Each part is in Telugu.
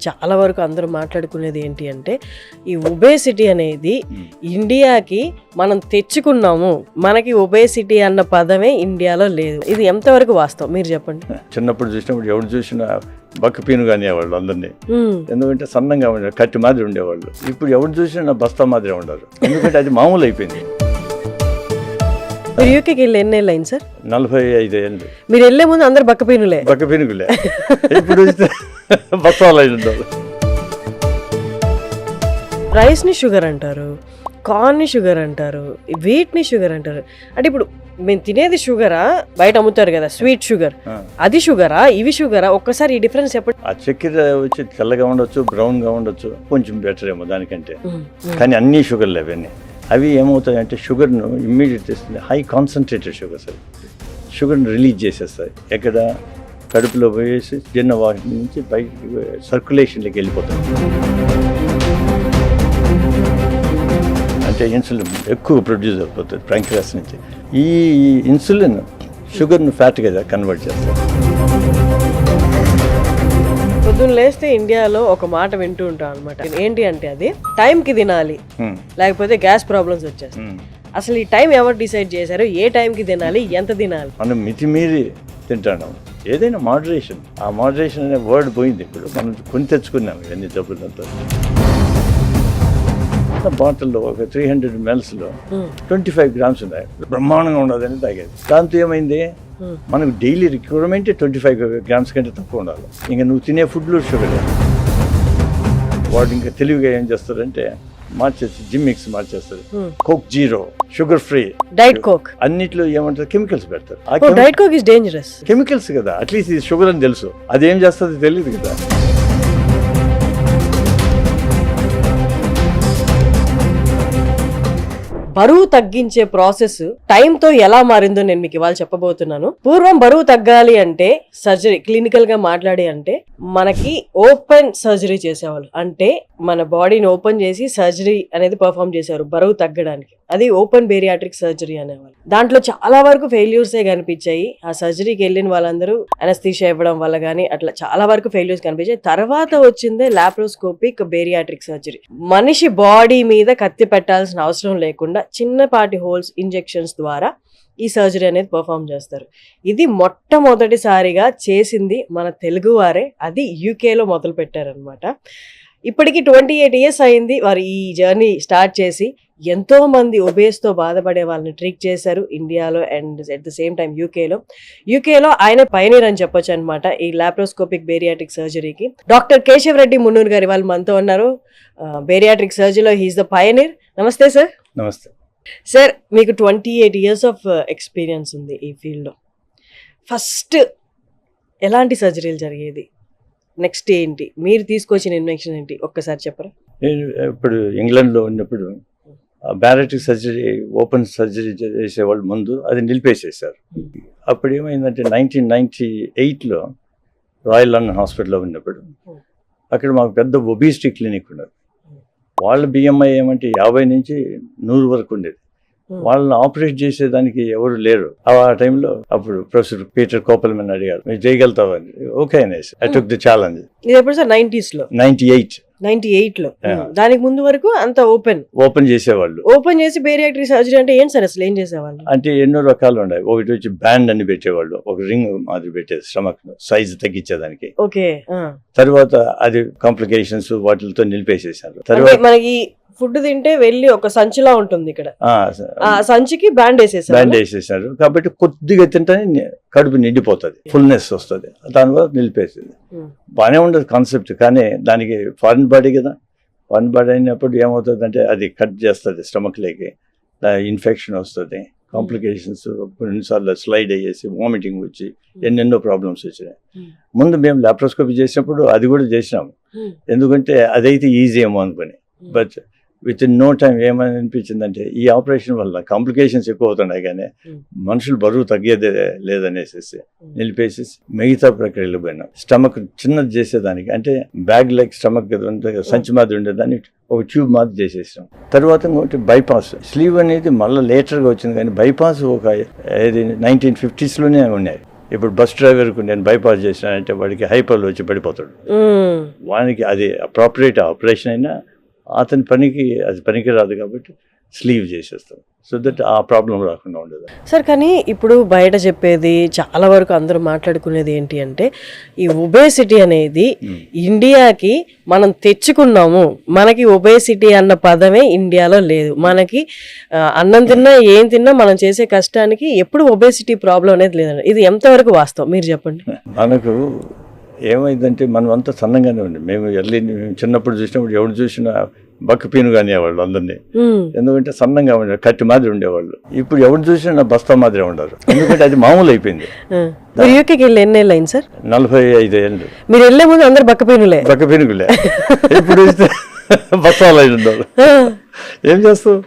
చాలా వరకు అందరూ మాట్లాడుకునేది ఏంటి అంటే ఈ ఒబేసిటీ అనేది ఇండియాకి మనం తెచ్చుకున్నాము మనకి ఒబేసిటీ అన్న పదమే ఇండియాలో లేదు. ఇది ఎంతవరకు వాస్తవం? మీరు చెప్పండి. చిన్నప్పుడు చూసినప్పుడు ఎవరు చూసినా బక్క పీను అనేవాళ్ళు అందరినీ. ఉమ్, ఎందుకంటే సన్నంగా ఉండే కట్టి మాదిరి ఉండేవాళ్ళు. ఇప్పుడు ఎవరు చూసినా బస్తా మాదిరి ఉండరు ఎందుకంటే అది మామూలు అయిపోయింది మీరు యూకేకి వెళ్ళి ఎన్ని ఏళ్ళు అయింది సార్? నలభై ఐదు ఏళ్ళు. మీరు వెళ్ళే ముందు అందరు బక్కపీనులే. బక్క పీనుగులే. ఇప్పుడు చూస్తే బస్తాలు అయి ఉండవు రైస్ని షుగర్ అంటారు కార్న్ని షుగర్ అంటారు వీట్ని షుగర్ అంటారు. అంటే ఇప్పుడు మేము తినేది షుగరా బయట అమ్ముతారు కదా స్వీట్ షుగర్. అది షుగరా ఇవి షుగరా ఒక్కసారి ఈ డిఫరెన్స్ చెప్పండి ఆ చక్కెర వచ్చి తెల్లగా ఉండొచ్చు బ్రౌన్గా ఉండొచ్చు కొంచెం బెటర్ ఏమో దానికంటే. కానీ అన్ని షుగర్లు అవన్నీ. అవి ఏమవుతాయంటే షుగర్ను ఇమ్మీడియట్ ఇస్తుంది హై కాన్సన్ట్రేటెడ్ షుగర్స్ అవి. షుగర్ని రిలీజ్ చేసేస్తాయి. ఎక్కడ? కడుపులో పోయేసి చిన్న వాటి నుంచి బయట సర్క్యులేషన్లోకి వెళ్ళిపోతాయి. అంటే ఇన్సులిన్ ఎక్కువ ప్రొడ్యూస్ అయిపోతుంది ప్యాంక్రాస్ నుంచి. ఈ ఇన్సులిన్ షుగర్ను ఫ్యాట్గా కన్వర్ట్ చేస్తారు పొద్దున్న లేస్తే ఇండియాలో ఒక మాట వింటూ ఉంటాం అనమాట ఏంటి అంటే అది టైంకి తినాలి. లేకపోతే గ్యాస్ ప్రాబ్లమ్స్ వచ్చేస్తాయి. అసలు ఈ టైం ఎవరు డిసైడ్ చేశారు? ఏ టైంకి తినాలి? ఎంత తినాలి? మనం మితిమీరి తింటాను. ఏదైనా మోడరేషన్ ఆ మోడరేషన్ అనే వర్డ్ పోయింది ఇప్పుడు. మనం కొని తెచ్చుకున్నాం ఎన్ని డబ్బులంతా బాటిల్లో ఒక త్రీ హండ్రెడ్లో ఉమ్, ట్వంటీ ఫైవ్ గ్రామ్స్ ఉన్నాయి. బ్రహ్మాండంగా ఉండదని తాగేది. దాంతో ఏమైంది? మనకు daily requirement twenty five grams కంటే తక్కువ ఉండాలి. ఇంకా నువ్వు తినే ఫుడ్లో షుగర్ వాడు ఇంకా తెలివిగా ఏం చేస్తారంటే మార్చేసి జిమ్ మిక్స్ మార్చేస్తారు Hmm. Coke zero sugar free. Diet Coke అన్నిట్లో ఏమంటారు? కెమికల్స్ పెడతారు. Diet Coke is dangerous chemicals కదా. అట్లీస్ట్ ఇది షుగర్ అని తెలుసు. అదేం చేస్తుంది తెలియదు కదా. బరువు తగ్గించే ప్రాసెస్తో ఎలా మారిందో నేను మీకు ఇవాళ చెప్పబోతున్నాను. పూర్వం బరువు తగ్గాలి అంటే సర్జరీ క్లినికల్గా మాట్లాడి అంటే మనకి ఓపెన్ సర్జరీ చేసేవాళ్ళు. అంటే మన బాడీని ఓపెన్ చేసి సర్జరీ అనేది పర్ఫామ్ చేసేవారు బరువు తగ్గడానికి. అది ఓపెన్ బేరియాట్రిక్ సర్జరీ అనేవాళ్ళు. దాంట్లో చాలా వరకు ఫెయిల్యూర్సే కనిపించాయి. ఆ సర్జరీకి వెళ్ళిన వాళ్ళందరూ అనస్థీషియా ఇవ్వడం వల్ల కానీ అట్లా చాలా వరకు ఫెయిల్యూర్స్ కనిపించాయి. తర్వాత వచ్చిందే లాప్రోస్కోపిక్ బేరియాట్రిక్ సర్జరీ. మనిషి బాడీ మీద కత్తి పెట్టాల్సిన అవసరం లేకుండా చిన్నపాటి హోల్స్ ఇంజెక్షన్స్ ద్వారా ఈ సర్జరీ అనేది పర్ఫామ్ చేస్తారు. ఇది మొట్టమొదటిసారిగా చేసింది మన తెలుగువారే అది యూకేలో మొదలు పెట్టారనమాట ఇప్పటికి ట్వంటీ ఎయిట్ ఇయర్స్ అయింది. వారు ఈ జర్నీ స్టార్ట్ చేసి ఎంతో మంది ఒబేస్తో బాధపడే వాళ్ళని ట్రీట్ చేశారు ఇండియాలో and at the same time యూకేలో యూకేలో ఆయన పైనీర్ అని చెప్పొచ్చు అనమాట ఈ లాప్రోస్కోపిక్ బేరియాట్రిక్ సర్జరీకి డాక్టర్ కేశవ్ రెడ్డి మున్నూరు గారి వాళ్ళు మనతో ఉన్నారు. బేరియాట్రిక్ సర్జరీలో హీస్ ద పైనీర్ నమస్తే సార్ నమస్తే. సార్ మీకు twenty eight years of experience ఉంది ఈ ఫీల్డ్లో ఫస్ట్ ఎలాంటి సర్జరీలు జరిగేది? నెక్స్ట్ ఏంటి? మీరు తీసుకొచ్చిన ఇన్వెక్షన్ ఏంటి? ఒక్కసారి చెప్పరా. ఇప్పుడు ఇంగ్లాండ్లో ఉన్నప్పుడు బ్యారటిక్ సర్జరీ ఓపెన్ సర్జరీ చేసేవాళ్ళు ముందు అది నిలిపేసేసారు అప్పుడు ఏమైందంటే నైన్టీన్ నైన్టీ ఎయిట్లో రాయల్ లండన్ హాస్పిటల్లో ఉన్నప్పుడు అక్కడ మాకు పెద్ద ఒబిసిటీ క్లినిక్ ఉన్నది. వాళ్ళ బిఎంఐ ఏమంటే యాభై నుంచి నూరు వరకు ఉండేది. వాళ్ళని ఆపరేట్ చేసేదానికి ఎవరు లేరు. ఆ టైంలో అప్పుడు ప్రొఫెసర్ పీటర్ కోపల్మెన్ అడిగారు మీరు చేయగలుగుతావని ఓకే అనేసి. ఐ టుక్ ది ఛాలెంజ్ నైన్టీస్లో నైన్టీ ఎయిట్. నైన్టీ ఎయిట్లో. దానికి ముందు వరకు అంత ఓపెన్. ఓపెన్ చేసేవాళ్ళు. ఓపెన్ చేసి బేరియాట్రిక్ సర్జరీ అంటే ఏంటి సార్? అసలు ఏం చేసేవాళ్ళు? అంటే ఎన్నో రకాలు ఉన్నాయి ఒకటి వచ్చి బ్యాండ్ అని పెట్టేవాళ్ళు. ఒక రింగ్ మాదిరి పెట్టేది స్టమక్ సైజ్ తగ్గించేదానికి. ఓకే తర్వాత అది కాంప్లికేషన్స్ వాటితో నిలిపేసేసారు తర్వాత మనకి ఫుడ్ తింటే వెళ్ళి ఒక సంచిలా ఉంటుంది ఇక్కడ. ఆ, సంచికి బ్యాండ్ వేసేసారు బ్యాండ్ వేసేసారు కాబట్టి కొద్దిగా తింటేనే కడుపు నిండిపోతుంది. ఫుల్నెస్ వస్తుంది. దానివల్ల నిలిపేసింది. Hmm. బాగానే ఉండదు కాన్సెప్ట్ కానీ దానికి ఫారిన్ బాడీ కదా. ఫారిన్ బాడీ అయినప్పుడు ఏమవుతుంది అంటే అది కట్ చేస్తుంది స్టమక్లోకి ఇన్ఫెక్షన్ వస్తుంది. కాంప్లికేషన్స్ కొన్నిసార్లు స్లైడ్ అయ్యేసి వామిటింగ్ వచ్చి ఎన్నెన్నో ప్రాబ్లమ్స్ వచ్చినాయి. ముందు మేము లాప్రోస్కోపీ చేసినప్పుడు అది కూడా చేసినాము. ఎందుకంటే అదైతే ఈజీ ఏమో అనుకుని. But within no time ఏమని అనిపించిందంటే ఈ ఆపరేషన్ వల్ల కాంప్లికేషన్స్ ఎక్కువ అవుతున్నాయి కానీ Hmm. మనుషులు బరువు తగ్గేదే లేదనేసి నిలిపేసి మిగతా ప్రక్రియలు పోయినాం. స్టమక్ చిన్నది చేసేదానికి అంటే బ్యాగ్ లైక్ స్టమక్ కదా, సంచి మాదిరి ఉండేదాన్ని ఒక ట్యూబ్ మాదిరి చేసేసాం తర్వాత ఇంకోటి బైపాస్ స్లీవ్ అనేది మళ్ళీ లేటర్గా వచ్చింది కానీ బైపాస్ ఒక ఏది నైన్టీన్ ఫిఫ్టీస్లోనే ఉన్నాయి. ఇప్పుడు బస్ డ్రైవర్కు నేను బైపాస్ చేసినానంటే వాడికి హైపర్లు వచ్చి పడిపోతాడు. వానికి అది అప్రాపరియేట్ ఆపరేషన్ అయినా అతని పనికి అది పనికి రాదు కాబట్టి స్లీవ్ చేసేస్తాం. సో దట్ ఆ ప్రాబ్లం రాకుండా ఉండదు. సార్ కానీ ఇప్పుడు బయట చెప్పేది చాలా వరకు అందరూ మాట్లాడుకునేది ఏంటి అంటే ఈ ఒబేసిటీ అనేది ఇండియాకి మనం తెచ్చుకున్నాము. మనకి ఒబేసిటీ అన్న పదమే ఇండియాలో లేదు. మనకి అన్నం తిన్నా ఏం తిన్నా మనం చేసే కష్టానికి ఎప్పుడు ఒబేసిటీ ప్రాబ్లం అనేది లేదండి. ఇది ఎంతవరకు వాస్తవం? మీరు చెప్పండి. మనకు ఏమైందంటే మనం అంతా సన్నంగానే ఉంది మేము మేము చిన్నప్పుడు చూసినప్పుడు ఎవరు చూసినా బక్కపీను అనేవాళ్ళు అందరినీ. ఎందుకంటే సన్నంగా ఉండేవాళ్ళు కట్టి మాదిరి ఉండేవాళ్ళు. ఇప్పుడు ఎవరు చూసినా బస్తా మాదిరి ఉండరు. ఎందుకంటే అది మామూలు అయిపోయింది యూకేకి వెళ్ళి ఎన్నేళ్ళు అయింది సార్? నలభై ఐదు ఏళ్ళు. మీరు వెళ్ళే ముందు అందరు బక్కపీనులే బక్కపీనుకులే ఇప్పుడు బస్తాలు అయి ఉన్నారు ఏం చేస్తావు?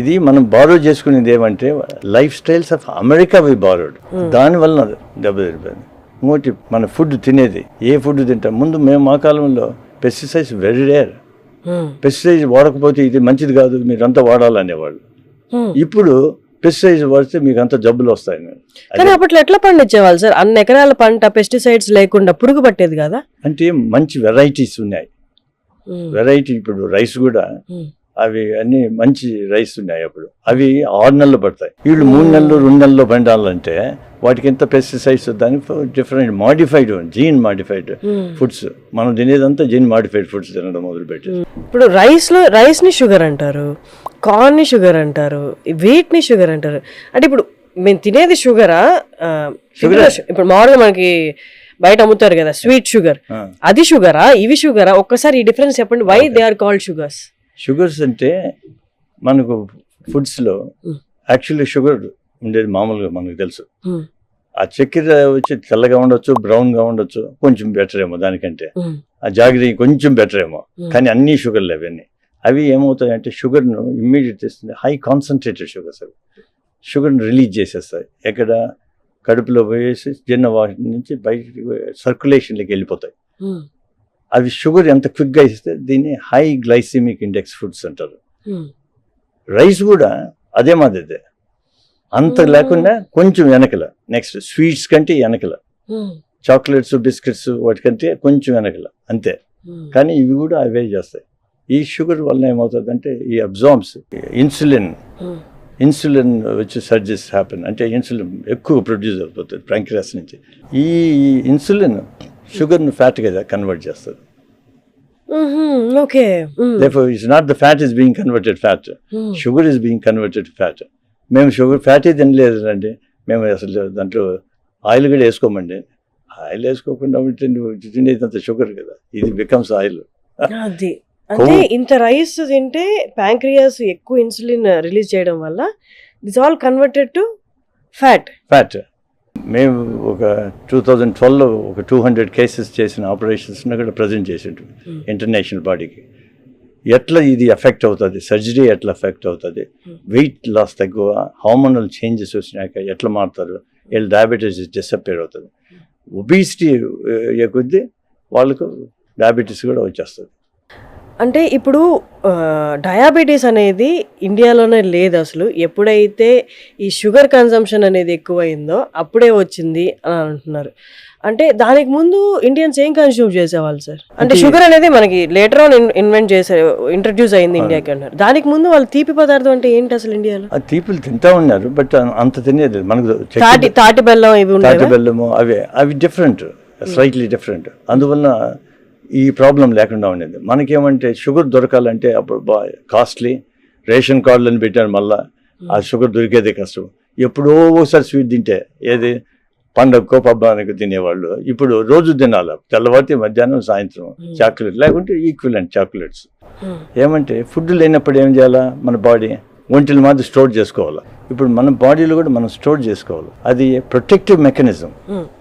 ఇది మనం బారో చేసుకునేది ఏమంటే lifestyles of America we borrowed దానివల్ల దెబ్బతిరిపోయింది ఇంకోటి మన ఫుడ్ తినేది. ఏ ఫుడ్ తింటాం? ముందు మేము మా కాలంలో pesticides very rare hmm. Pesticides వాడకపోతే ఇది మంచిది కాదు మీరు అంతా వాడాలనేవాళ్ళు. మ్మ్. ఇప్పుడు పెస్టిసైడ్స్ వాడితే మీకు అంత జబ్బులు వస్తాయి కానీ అప్పట్లో ఎట్లా పండించేవాళ్ళు సార్? అన్ని ఎకరాల పంట పెస్టిసైడ్స్ లేకుండా పురుగు పట్టేది కదా? అంటే మంచి వెరైటీస్ ఉన్నాయి. వెరైటీ ఇప్పుడు రైస్ కూడా అవి అన్ని మంచి రైస్ ఉన్నాయి అప్పుడు. అవి ఆరు నెలలు పడతాయి. వీళ్ళు మూడు నెలలు రెండు నెలలు పండాలంటే వాటికి ఎంత పెస్టిసైడ్స్ దానికి different modified gene modified foods మనం తినేదంతా జీన్ మాడిఫైడ్ ఫుడ్స్ తినడం మొదలుపెట్టి. ఇప్పుడు రైస్లో రైస్ని షుగర్ అంటారు కార్న్ని షుగర్ అంటారు వీట్ని షుగర్ అంటారు. అంటే ఇప్పుడు మేము తినేది షుగరా ఇప్పుడు మామూలుగా మనకి బయట అమ్ముతారు కదా స్వీట్ షుగర్. అది షుగరా ఇవి షుగరా ఒక్కసారి ఈ డిఫరెన్స్ చెప్పండి why they are called sugars sugars అంటే మనకు ఫుడ్స్లో యాక్చువల్లీ షుగర్ ఉండేది మామూలుగా మనకు తెలుసు. ఆ చక్కెర వచ్చి తెల్లగా ఉండొచ్చు బ్రౌన్గా ఉండొచ్చు కొంచెం బెటర్ ఏమో దానికంటే. ఆ జాగ్రీ కొంచెం బెటర్ ఏమో. కానీ అన్ని షుగర్లు అవన్నీ అవి ఏమవుతాయంటే షుగర్ను ఇమ్మీడియట్ చేస్తుంది. హై కాన్సన్ట్రేటెడ్ షుగర్స్ అవి. షుగర్ని రిలీజ్ చేసేస్తాయి. ఎక్కడ? కడుపులో పోయేసి చిన్న వాటి నుంచి బయటికి సర్క్యులేషన్లోకి వెళ్ళిపోతాయి. అవి షుగర్ ఎంత క్విక్గా ఇస్తే దీన్ని హై గ్లైసిమిక్ ఇండెక్స్ ఫుడ్స్ అంటారు. రైస్ కూడా అదే మాదిరిదే. అంత. లేకుండా కొంచెం వెనకల. నెక్స్ట్ స్వీట్స్ కంటే వెనకల. చాక్లెట్స్ బిస్కెట్స్ వాటికంటే కొంచెం వెనకల. అంతే. కానీ ఇవి కూడా అవే చేస్తాయి. ఈ షుగర్ వల్ల ఏమవుతుందంటే ఈ అబ్జార్బ్స్ ఇన్సులిన్ ఇన్సులిన్ వచ్చి సర్జెస్ హ్యాపెన్ అంటే ఇన్సులిన్ ఎక్కువ ప్రొడ్యూస్ అయిపోతుంది ప్యాంక్రియాస్ నుంచి. ఈ ఇన్సులిన్ షుగర్ను ఫ్యాట్గా కన్వర్ట్ చేస్తుంది. Okay. it's not the fat is being converted fat. Sugar is being converted fat మేము షుగర్ ఫ్యాటే తినలేదు అండి మేము అసలు దాంట్లో ఆయిల్ కూడా వేసుకోమండి. ఆయిల్ వేసుకోకుండా ఉంటే నువ్వు తినేది అంత షుగర్ కదా. ఇది బికమ్స్ ఆయిల్. అది. అంటే ఇంత రైస్ తింటే ప్యాంక్రియాస్ ఎక్కువ ఇన్సులిన్ రిలీజ్ చేయడం వల్ల this all converted to fat. Fat. మేము ఒక టూ థౌజండ్ ట్వెల్వ్లో ఒక టూ హండ్రెడ్ కేసెస్ చేసిన ఆపరేషన్స్ని కూడా ప్రజెంట్ చేసిండు ఇంటర్నేషనల్ బాడీకి. ఎట్లా ఇది ఎఫెక్ట్ అవుతుంది? సర్జరీ ఎట్లా ఎఫెక్ట్ అవుతుంది? వెయిట్ లాస్ తక్కువ హార్మోనల్ చేంజెస్ వచ్చినాక ఎట్లా మారుతారు? వీళ్ళు డయాబెటీస్ డిసప్పేర్ అవుతుంది. ఒబీసిటీ కొద్దీ వాళ్ళకు డయాబెటీస్ కూడా వచ్చేస్తుంది. అంటే ఇప్పుడు డయాబెటీస్ అనేది ఇండియాలోనే లేదు అసలు. ఎప్పుడైతే ఈ షుగర్ కన్సంప్షన్ అనేది ఎక్కువైందో అప్పుడే వచ్చింది అని అంటున్నారు. అంటే దానికి ముందు ఇండియన్స్ ఏం కన్స్యూమ్ చేసేవాళ్ళు సార్? అంటే షుగర్ అనేది మనకి లేటర్ ఆన్ ఇన్వెంట్ చేసే ఇంట్రడ్యూస్ అయింది ఇండియాకి అంటున్నారు. దానికి ముందు వాళ్ళు తీపి పదార్థం అంటే ఏంటి అసలు ఇండియాలో ఆ తీపులు తింటా ఉన్నారు బట్ అంత తినేది మనకు తాటి తాటి బెల్లం ఇవి తాటి బెల్లము అవే అవి డిఫరెంట్ స్లైట్లీ డిఫరెంట్ అందువల్ల ఈ ప్రాబ్లం లేకుండా ఉండేది. మనకేమంటే షుగర్ దొరకాలంటే అప్పుడు బా కాస్ట్లీ రేషన్ కార్డులను పెట్టారు మళ్ళా. ఆ షుగర్ దొరికేదే కష్టం. ఎప్పుడో ఒకసారి స్వీట్ తింటే ఏది? పండగకో పబ్బానికి తినేవాళ్ళు. ఇప్పుడు రోజు తినాలి తెల్లవారితే మధ్యాహ్నం సాయంత్రం చాక్లెట్ లేకుంటే ఈక్వలెంట్ చాక్లెట్స్. Hmm. ఏమంటే ఫుడ్ లేనప్పుడు ఏం చేయాలా మన బాడీ? ఒంటిని మాత్రం స్టోర్ చేసుకోవాలి. ఇప్పుడు మన బాడీలో కూడా మనం స్టోర్ చేసుకోవాలి. అది ప్రొటెక్టివ్ మెకానిజం.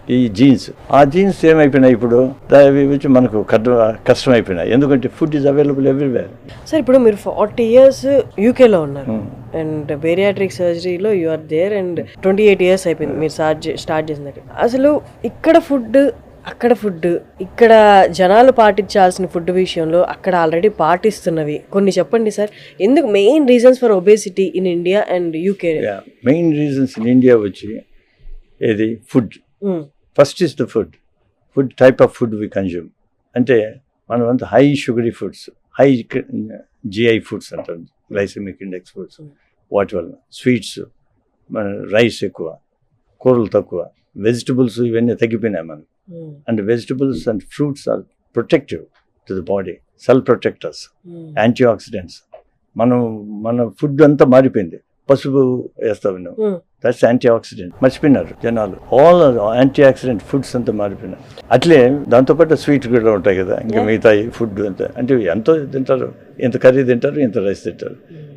ఈ జీన్స్. ఆ జీన్స్ ఏమైపోయినాయి ఇప్పుడు? వచ్చి మనకు కష్ట- అయిపోయినాయి ఎందుకంటే food is available everywhere. Sir ఇప్పుడు మీరు ఫార్టీ ఇయర్స్ యూకేలో ఉన్నారు. And bariatric సర్జరీలో you are there and twenty eight years అయిపోయింది మీరు స్టార్ట్ స్టార్ట్ చేసిన. అసలు ఇక్కడ ఫుడ్ అక్కడ ఫుడ్ ఇక్కడ జనాలు పాటించాల్సిన ఫుడ్ విషయంలో అక్కడ ఆల్రెడీ పాటిస్తున్నవి. కొన్ని చెప్పండి సార్ ఎందుకు main reasons for obesity in India and UK? Main reasons in India వచ్చి ఏది? Food. First is the food. Food type of food we consume. అంటే మనం అంత high sugary foods high GI foods అంటారు గ్లైసెమిక్ ఇండెక్స్ ఫుడ్స్. వాటి వల్ల స్వీట్స్ మన రైస్ ఎక్కువ కూరలు తక్కువ వెజిటబుల్స్ ఇవన్నీ తగ్గిపోయినాయి మనం ఉమ్, and vegetables and fruits are protective to the body cell protectors antioxidants మనం మన ఫుడ్ అంతా మారిపోయింది. పసుపు వేస్తావు నువ్వు దట్స్ యాంటీ ఆక్సిడెంట్ మర్చిపోయినారు జనాలు. ఆల్ యాంటీ ఆక్సిడెంట్ ఫుడ్స్ అంతా మారిపోయినాయి. అట్లే దాంతోపాటు స్వీట్ కూడా ఉంటాయి కదా. ఇంకా. మిగతా ఫుడ్ అంతా. అంటే ఎంతో తింటారు. ఇంత కర్రీ తింటారు ఇంత రైస్ తింటారు.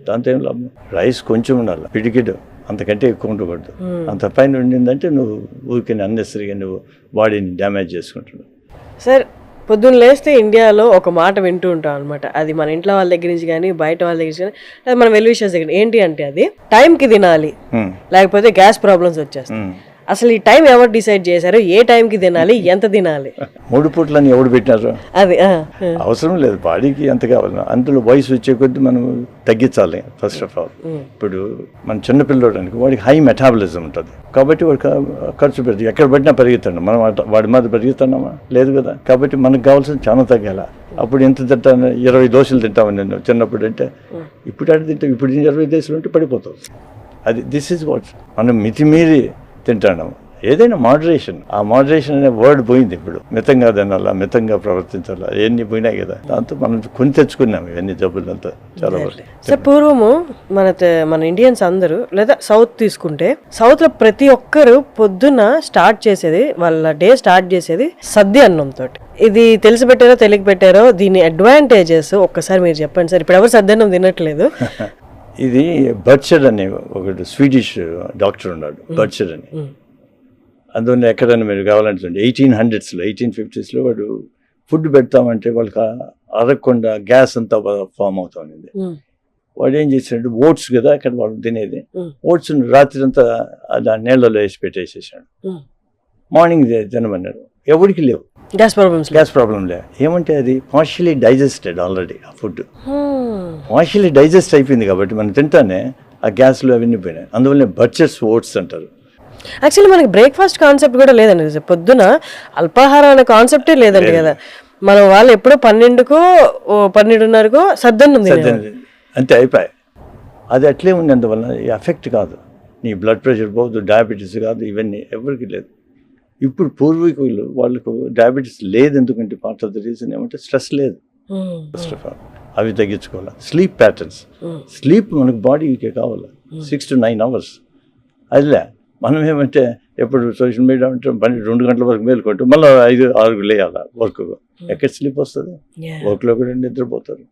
దాంతో ఏం లాభం? రైస్ కొంచెం ఉండాలి. పిడికిడు. అంతకంటే ఎక్కువ ఉండకూడదు. అంత పైన ఉండిందంటే నువ్వు ఊరికే అన్నెసరిగా నువ్వు బాడీని డ్యామేజ్ చేసుకుంటున్నావు. సార్ పొద్దున్న లేస్తే ఇండియాలో ఒక మాట వింటూ ఉంటాం అనమాట అది మన ఇంట్లో వాళ్ళ దగ్గర నుంచి కానీ బయట వాళ్ళ దగ్గర నుంచి కానీ లేదా మన వెల్ విషయస్ దగ్గర ఏంటి అంటే అది? టైంకి తినాలి. లేకపోతే గ్యాస్ ప్రాబ్లమ్స్ వచ్చేస్తాయి. అసలు ఈ టైం ఎవరు డిసైడ్ చేశారు? ఏ టైంకి తినాలి? ఎంత తినాలి? మూడు పూట్లని ఎవడు పెట్టినారు? అది. అవసరం లేదు. బాడీకి ఎంత కావాలి? అందులో వయసు వచ్చే కొద్దీ మనం తగ్గించాలి ఫస్ట్ ఆఫ్ ఆల్ ఇప్పుడు మన చిన్నపిల్లడు అనుకో వాడికి హై మెటాబలిజం ఉంటుంది. కాబట్టి వాడు ఖర్చు పెడుతుంది ఎక్కడ పడినా పెరుగుతాడు మనం వాడి మీద పెరుగుతున్నామా? లేదు కదా. కాబట్టి మనకు కావాల్సిన చాలా తగ్గాల. అప్పుడు ఎంత తింటాను? ఇరవై దోశలు తింటామని నేను చిన్నప్పుడు అంటే ఇప్పుడు అటు తింటాం ఇప్పుడు ఇరవై దోశలు ఉంటే పడిపోతావు. అది దిస్ ఇస్ వాట్ మనం మితిమీరి తింటాము ఏదైనా మోడరేషన్ ఆ మోడరేషన్ అనే వర్డ్ పోయింది ఇప్పుడు. మితంగా తినాలా మితంగా ప్రవర్తించాలా ఇవన్నీ పోయినాయి కదా. దాంతో మనం కొని తెచ్చుకున్నాం ఇవన్నీ జబ్బులంతా చాలా వరకు. సార్ పూర్వము మన మన ఇండియన్స్ అందరూ లేదా సౌత్ తీసుకుంటే సౌత్లో ప్రతి ఒక్కరు పొద్దున్న స్టార్ట్ చేసేది వాళ్ళ డే స్టార్ట్ చేసేది సద్ది అన్నంతో ఇది తెలిసి పెట్టారో తెలియక పెట్టారో దీని అడ్వాంటేజెస్ ఒక్కసారి మీరు చెప్పండి సార్. ఇప్పుడు ఎవరు సద్ది అన్నం తినట్లేదు. ఇది బర్చర్ అనే ఒకటి స్వీడిష్ డాక్టర్ ఉన్నాడు బర్చర్ అని. అందువల్ల ఎక్కడైనా మీరు కావాలంటే ఎయిటీన్ హండ్రెడ్స్లో ఎయిటీన్ ఫిఫ్టీస్లో వాడు ఫుడ్ పెడతామంటే వాళ్ళకి అరగకుండా గ్యాస్ అంతా ఫామ్ అవుతా ఉంది ఉమ్, వాడు ఏం చేశాడు ఓట్స్ కదా అక్కడ వాళ్ళు తినేది. ఓట్స్ రాత్రి అంతా అలా నీళ్ళలో వేసి పెట్టేసేసాడు. మార్నింగ్ తినమన్నాడు ఎవరికి లేవు. గ్యాస్ ప్రాబ్లమ్స్ గ్యాస్ ప్రాబ్లం లే. ఏమంటే అది? పార్షియలీ డైజెస్టెడ్ ఆల్రెడీ ఆ ఫుడ్. పార్షియలీ డైజెస్ట్ అయిపోయింది కాబట్టి మనం తింటానే ఆ గ్యాస్లో అవన్నీ పోయినాయి. అందువల్ల బర్చర్స్ ఓట్స్ అంటారు. యాక్చువల్లీ మనకి బ్రేక్ఫాస్ట్ కాన్సెప్ట్ కూడా లేదండి. పొద్దున అల్పాహారం అనే కాన్సెప్టే లేదండి కదా. మన వాళ్ళు ఎప్పుడో పన్నెండుకో పన్నెండున్నరకో సద్దన్నం అంతే అయిపోయాయి. అది అట్లే ఉంది అందువల్ల ఎఫెక్ట్ కాదు. నీ బ్లడ్ ప్రెషర్ పోదు డయాబెటీస్ కాదు ఇవన్నీ ఎవరికి లేదు. ఇప్పుడు పూర్వీకులు వాళ్ళకు డయాబెటీస్ లేదు ఎందుకంటే పార్ట్ ఆఫ్ ద రీజన్ ఏమంటే స్ట్రెస్ లేదు. Hmm. ఫస్ట్ ఆఫ్ ఆల్ అవి తగ్గించుకోవాలి? Sleep patterns Hmm. స్లీప్ మనకు బాడీకి కావాలి? సిక్స్ టు నైన్ అవర్స్ అదిలే మనం ఏమంటే ఎప్పుడు సోషల్ మీడియా ఉంటే పని రెండు గంటల వరకు మేలుకుంటూ మళ్ళీ ఐదు ఆరు లేయాలి వర్క్ ఎక్కడ స్లీప్ వస్తుంది. వర్క్లో కూడా నిద్రపోతారు.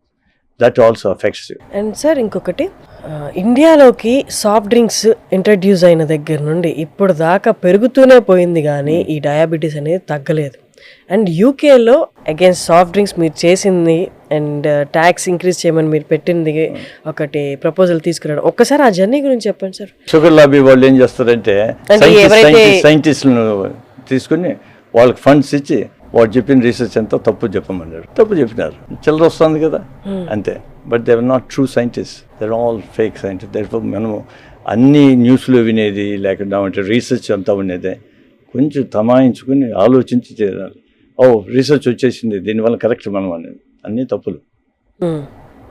That also affects you and sir ఇంకొకటి ఇండియాలోకి సాఫ్ట్ డ్రింక్స్ ఇంట్రడ్యూస్ అయిన దగ్గర నుండి ఇప్పుడు దాకా పెరుగుతూనే పోయింది కానీ ఈ డయాబెటీస్ అనేది తగ్గలేదు. అండ్ యూకేలో అగైన్స్ సాఫ్ట్ డ్రింక్స్ మీరు చేసింది అండ్ ట్యాక్స్ ఇంక్రీజ్ చేయమని మీరు పెట్టింది ఒకటి ప్రపోజల్ తీసుకురావడం. ఒక్కసారి ఆ జర్నీ గురించి చెప్పండి సార్ షుగర్ లాబీ వాళ్ళు ఏం చేస్తారంటే సైంటిస్టులను తీసుకుని వాళ్ళకి ఫండ్స్ ఇచ్చి వాడు చెప్పిన రీసెర్చ్ అంతా తప్పు చెప్పమన్నారు తప్పు చెప్పినారు. చిల్లర వస్తుంది కదా. అంతే. But they not true scientist there all fake scientist there మనము అన్ని న్యూస్లో వినేది లేకుండా అంటే రీసెర్చ్ అంతా ఉండేదే. కొంచెం తమాయించుకుని ఆలోచించి చేయాలి ఓ రీసెర్చ్ వచ్చేసింది. దీనివల్ల కరెక్ట్ మనం అనేది. అన్నీ తప్పులు. Hmm.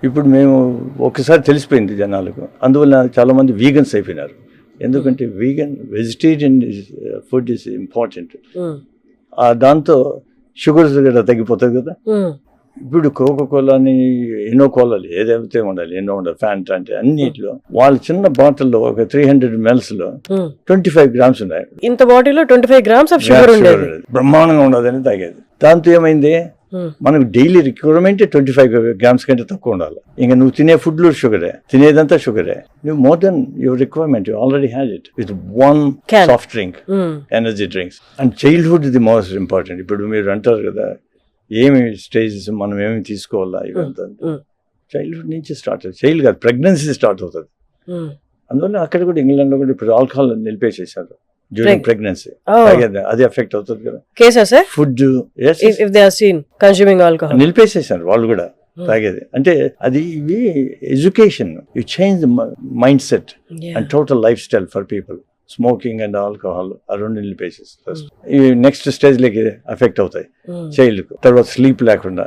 ఇప్పుడు మేము ఒకసారి తెలిసిపోయింది జనాలకు. అందువల్ల చాలామంది వీగన్స్ అయిపోయినారు. ఎందుకంటే vegan vegetarian food is important Hmm. దాంతో షుగర్స్ కూడా తగ్గిపోతుంది కదా. ఇప్పుడు కోకో కోలాని ఎన్నో కోలాలు ఏదైతే ఉండాలి ఎన్నో ఉండాలి ఫ్యాంట్ అంటే అన్నిట్లో వాళ్ళ చిన్న బాటిల్లో ఒక త్రీ హండ్రెడ్లో Hmm. ట్వంటీ ఫైవ్ గ్రామ్స్ ఉన్నాయి ఇంత బాటిల్లో ట్వంటీ ఫైవ్ గ్రామ్స్. బ్రహ్మాండంగా ఉండదని తాగేది దాంతో ఏమైంది. మనకు daily requirement twenty five grams కంటే తక్కువ ఉండాలి. ఇంకా నువ్వు తినే ఫుడ్లో షుగరే తినేదంతా షుగరే. నువ్వు more than your requirement you already had it with one. Soft drink Hmm. Energy drinks. And childhood the most important. ఇప్పుడు మీరు అంటారు కదా ఏమి స్టేజెస్ మనం ఏమి తీసుకోవాలా ఇవంతా? Hmm. చైల్డ్హుడ్ నుంచి స్టార్ట్ అవుతుంది. చైల్డ్ కాదు ప్రెగ్నెన్సీ స్టార్ట్ అవుతుంది. Hmm. అందువల్ల అక్కడ కూడా ఇంగ్లాండ్లో కూడా ఇప్పుడు ఆల్కహాల్ నిలిపేసేసారు డ్యూరింగ్ ప్రెగ్నెన్సీ Oh. అది ఎఫెక్ట్ అవుతుంది కదా. కేసా sir food if they are seen consuming alcohol నిలిపేసేసారు వాళ్ళు కూడా తాగేది. అంటే అది ఇవి education you change mindset and total lifestyle for people smoking and alcohol ఆ రెండు నిలిపేసేసి ఫస్ట్ ఈ నెక్స్ట్ స్టేజ్లోకి ఎఫెక్ట్ అవుతాయి చైల్డ్కు తర్వాత స్లీప్ లేకుండా.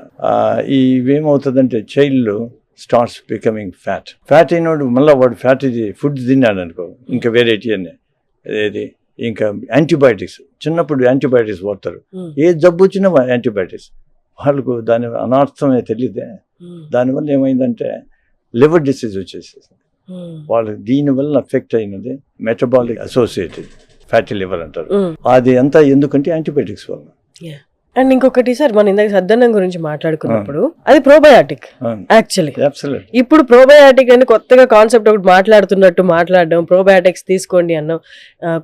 ఇవేమవుతుందంటే child starts becoming fat fat అయినోడు మళ్ళీ వాడు ఫ్యాట్ ఇది ఫుడ్ తిన్నాడు అనుకో ఇంకా వెరైటీ అని ఏది? ఇంకా యాంటీబయాటిక్స్ చిన్నప్పుడు యాంటీబయాటిక్స్ వాడతారు. ఏ జబ్బు వచ్చినా యాంటీబయాటిక్స్. వాళ్ళకు దాని అనర్థమే తెలియదే దానివల్ల ఏమైందంటే లివర్ డిసీజ్ వచ్చేసేసి వాళ్ళకి దీనివల్ల ఎఫెక్ట్ అయినది మెటబాలిక్ అసోసియేటెడ్ ఫ్యాటీ లివర్ అంటారు. అది అంతా ఎందుకంటే యాంటీబయాటిక్స్ వల్ల. అండ్ ఇంకొకటి సార్ మన ఇందాక సద్దన్నం గురించి మాట్లాడుకున్నప్పుడు అది ప్రోబయాటిక్ యాక్చువల్లీ ఇప్పుడు ప్రోబయాటిక్ అని కొత్తగా కాన్సెప్ట్ ఒకటి మాట్లాడుతున్నట్టు మాట్లాడడం ప్రోబయాటిక్స్ తీసుకోండి అన్నాం.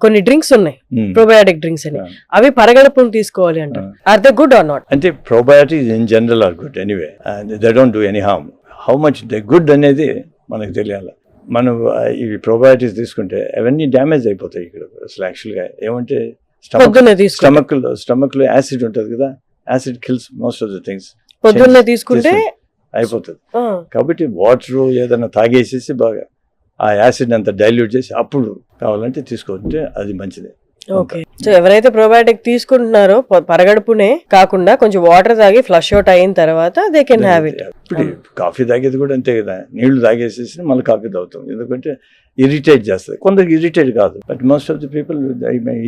కొన్ని డ్రింక్స్ ఉన్నాయి. ప్రోబయాటిక్ డ్రింక్స్ అని. అవి పరగడుపును తీసుకోవాలి అంట are they good or not అంటే probiotics in general are good anyway they don't do any harm how much they good అనేది మనకు తెలియాలి. మనం ఇవి ప్రోబయాటిక్స్ తీసుకుంటే అవన్నీ డ్యామేజ్ అయిపోతాయి ఇక్కడ. అసలు యాక్చువల్గా ఏమంటే స్టమక్లో స్టమక్లో యాసిడ్ ఉంటుంది కదా acid kills most of the things పొద్దున్నే తీసుకుంటే అయిపోతుంది. కాబట్టి వాటర్ ఏదైనా తాగేసేసి బాగా ఆ యాసిడ్ అంతా డైల్యూట్ చేసి అప్పుడు కావాలంటే తీసుకోవచ్చు అది మంచిది. ఓకే. సో ఎవరైతే ప్రోబయాటిక్ తీసుకుంటున్నారో పరగడుపునే కాకుండా కొంచెం వాటర్ తాగి ఫ్లష్ అవుట్ అయిన తర్వాత దే కెన్ హ్యావ్ ఇట్ ఇప్పుడు కాఫీ తాగేది కూడా అంతే కదా. నీళ్ళు తాగేసేసి మళ్ళీ కాఫీ తాగుతాం. ఎందుకంటే ఇరిటేట్ చేస్తుంది. కొందరికి ఇరిటేట్ కాదు. But most of the people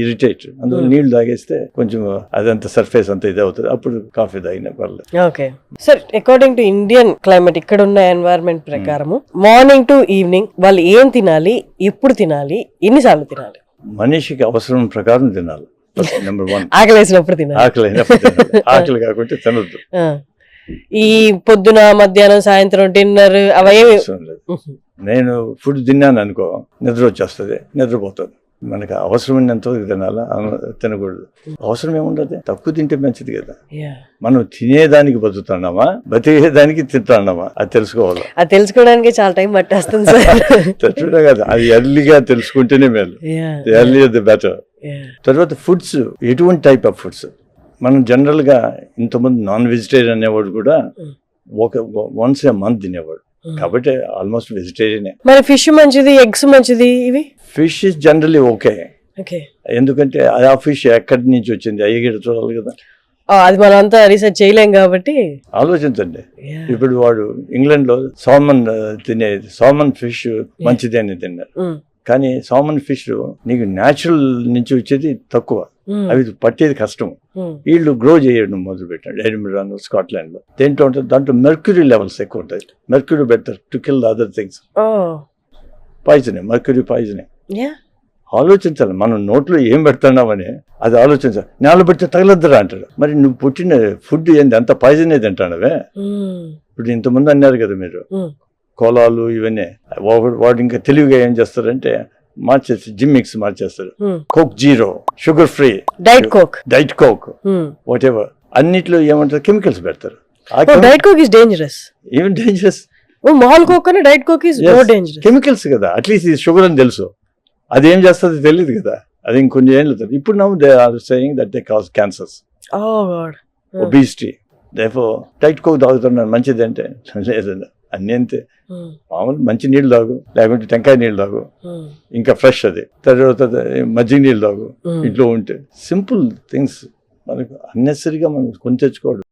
irritate అందువల్ల Hmm. నీళ్ళు తాగేస్తే కొంచెం అదంతా సర్ఫేస్ అంతా ఇది అవుతుంది అప్పుడు కాఫీ తాగినా పర్లేదు. Okay sir according to Indian climate ఇక్కడ ఉన్న ఎన్వైరన్మెంట్ ప్రకారము మార్నింగ్ టు ఈవినింగ్ వాళ్ళు ఏం తినాలి ఎప్పుడు తినాలి ఎన్నిసార్లు తినాలి? మనిషికి అవసరం ప్రకారం తినాలి. నెంబర్ వన్ ఆకలేసినప్పుడు తినాలి. ఆకలి. ఆకలి కాకుంటే తినొద్దు. ఈ పొద్దున మధ్యాహ్నం సాయంత్రం డిన్నర్ లేదు. నేను ఫుడ్ తిన్నాను అనుకో నిద్ర వచ్చేస్తుంది నిద్రపోతుంది. మనకి అవసరమైనంత తినాలా? తినకూడదు. అవసరం ఏముండదు? తక్కువ తింటే మంచిది కదా. మనం తినేదానికి బతుకుతున్నామా? బతికేదానికి తింటున్నామా? అది తెలుసుకోవాలి? అది తెలుసుకోవడానికి చాలా టైం పట్టేస్తుంది సార్. తట్టుడే కదా. అది ఎర్లీగా తెలుసుకుంటేనే మేలు. ఎర్లీ ది బెటర్ తర్వాత ఫుడ్స్ ఎటువంటి టైప్ ఆఫ్ ఫుడ్స్? మనం జనరల్గా ఇంతమంది నాన్ వెజిటేరియన్ అనేవాడు కూడా. ఒక వన్స్ ఏ మంత్ తినేవాడు. కాబట్టి ఆల్మోస్ట్ వెజిటేరియనే. మరి ఫిష్ మంచిది ఎగ్స్ మంచిది ఇవి? Fish is generally okay. ఎందుకంటే ఆ ఫిష్ ఎక్కడి నుంచి వచ్చింది? అయ్యగిడ చూడాలి కదా. అది మనం అంతా రీసెర్చ్ చేయలేం కాబట్టి. ఆలోచించండి. ఇప్పుడు వాడు ఇంగ్లాండ్లో సామన్ తినేది సామన్ ఫిష్ మంచిది అని తిన్నారు. కానీ సామన్ ఫిష్ నీకు న్యాచురల్ నుంచి వచ్చేది తక్కువ. అవి పట్టేది కష్టం. వీళ్ళు గ్రో చేయడం మొదలు పెట్టాడు ఎడిమిరాన్ స్కాట్లాండ్లో దేంట్లో ఉంటుంది దాంట్లో మెర్క్యూరీ లెవెల్స్ ఎక్కువ ఉంటాయి. Mercury better to kill other things. పాయిజనే mercury పాయిజనే. ఆలోచించాలి. మనం నోట్లో ఏం పెడుతున్నామని అది ఆలోచించాలి. నేల పెడితే తగలద్దురా అంటాడు. మరి నువ్వు పుట్టిన ఫుడ్ ఏంది? అంత పాయిజన్ ఏది అంటానవే Mm. ఇప్పుడు ఇంతమంది అన్నారు కదా మీరు. కోలాలు ఇవన్నీ. వాడు ఇంకా తెలివిగా ఏం చేస్తారంటే మార్చేసి జిమ్ మిక్స్ మార్చేస్తారు. Coke zero sugar free diet Coke diet Coke. Whatever అన్నిట్లో ఏమంటారు? కెమికల్స్ పెడతారు. Diet Coke is dangerous even dangerous normal Coke అని diet Coke is more dangerous chemicals కదా. అట్లీస్ట్ ఇది షుగర్ అని తెలుసు. అది ఏం చేస్తుంది తెలియదు కదా. అది ఇంకొన్ని ఏళ్ళు తర్వాత ఇప్పుడు now they are saying that they cause cancers oh god obesity దేఫో diet Coke తాగుతున్నాను మంచిది అంటే లేదండి. అన్నీ అంతే. మామూలు మంచి నీళ్ళు తాగు లేకుంటే టెంకాయ నీళ్ళు తాగు. ఇంకా ఫ్రెష్ అది. తర్వాత మజ్జిగ నీళ్ళు తాగు. ఇంట్లో ఉంటే సింపుల్ థింగ్స్ మనకు అన్నెసరిగా మనం కొని తెచ్చుకోవడం.